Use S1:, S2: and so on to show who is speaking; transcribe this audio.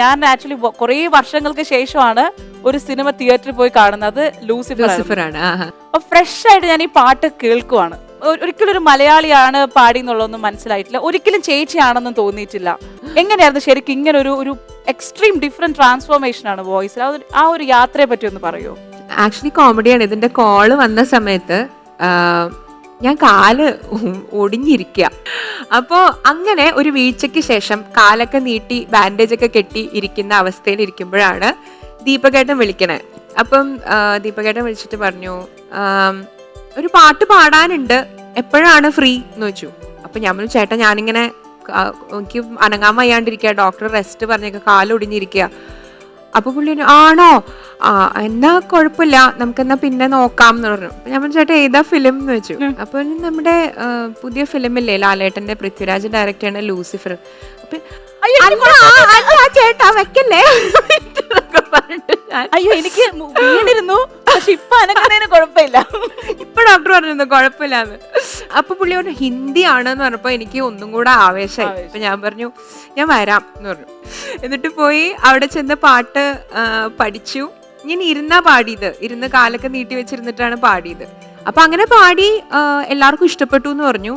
S1: ഞാൻ ആക്ച്വലി കുറേ വർഷങ്ങൾക്ക് ശേഷമാണ് ഒരു സിനിമ തിയേറ്ററിൽ പോയി കാണുന്നത് ലൂസിഫർ
S2: ആണ്.
S1: അപ്പൊ ഫ്രഷ് ആയിട്ട് ഞാൻ ഈ പാട്ട് കേൾക്കുവാണ്. ഒരിക്കലും ഒരു മലയാളിയാണ് പാടി എന്നുള്ളതൊന്നും മനസ്സിലായിട്ടില്ല. ഒരിക്കലും ചേച്ചിയാണെന്നും തോന്നിയിട്ടില്ല. എങ്ങനെയായിരുന്നു ശരിക്കും ഇങ്ങനെ ഒരു ഒരു എക്സ്ട്രീം ഡിഫറെന്റ് ട്രാൻസ്ഫോർമേഷൻ ആണ് വോയിസിൽ ആ ഒരു യാത്രയെ പറ്റി ഒന്ന് പറയോ?
S2: ആക്ച്വലി കോമഡിയാണ് ഇതിന്റെ കോൾ വന്ന സമയത്ത് ഞാൻ കാൽ ഒടിഞ്ഞിരിക്കുക അപ്പോൾ അങ്ങനെ ഒരു വീഴ്ചയ്ക്ക് ശേഷം കാലൊക്കെ നീട്ടി ബാൻഡേജ് ഒക്കെ കെട്ടി ഇരിക്കുന്ന അവസ്ഥയിൽ ഇരിക്കുമ്പോഴാണ് ദീപകേട്ടൻ വിളിക്കണേ. അപ്പം ദീപകേട്ടൻ വിളിച്ചിട്ട് പറഞ്ഞു ഒരു പാട്ട് പാടാനുണ്ട് എപ്പോഴാണ് ഫ്രീ എന്ന് വെച്ചു അപ്പം ഞാൻ ചേട്ടാ ഞാനിങ്ങനെ എനിക്ക് അനങ്ങാൻ വയ്യാണ്ടിരിക്കുക ഡോക്ടർ റെസ്റ്റ് പറഞ്ഞൊക്കെ കാലൊടിഞ്ഞിരിക്കുക അപ്പൊ പുള്ളി ആണോ? ആ എന്നാ കുഴപ്പമില്ല നമുക്കെന്നാ പിന്നെ നോക്കാം എന്ന് പറഞ്ഞു. അപ്പൊ ഞാൻ ചേട്ടാ ഏതാ ഫിലിം എന്ന് വെച്ചു. അപ്പൊ നമ്മുടെ പുതിയ ഫിലിമില്ലേ ലാലേട്ടന്റെ പൃഥ്വിരാജ് ഡയറക്റ്റ് ചെയ്യണ ലൂസിഫർ. അപ്പൊ ചേട്ടാ വെക്കല്ലേ?
S1: അയ്യോ എനിക്ക് വീണിരുന്നു. പക്ഷെ ഇപ്പൊ അനക്കുന്നതിന് കുഴപ്പമില്ല.
S2: ഇപ്പൊ ഡോക്ടർ പറഞ്ഞിരുന്നു കുഴപ്പമില്ലാന്ന്. അപ്പൊ പുള്ളി പറഞ്ഞു ഹിന്ദി ആണെന്ന് പറഞ്ഞപ്പോ എനിക്ക് ഒന്നും കൂടെ ആവേശമായി അപ്പൊ ഞാൻ പറഞ്ഞു ഞാൻ വരാം എന്ന് പറഞ്ഞു. എന്നിട്ട് പോയി അവിടെ ചെന്ന് പാട്ട് പഠിച്ചു. ഞാൻ ഇരുന്നാ പാടിയത്. ഇരുന്ന് കാലൊക്കെ നീട്ടി വെച്ചിരുന്നിട്ടാണ് പാടിയത്. അപ്പൊ അങ്ങനെ പാടി എല്ലാവർക്കും ഇഷ്ടപ്പെട്ടു എന്ന് പറഞ്ഞു.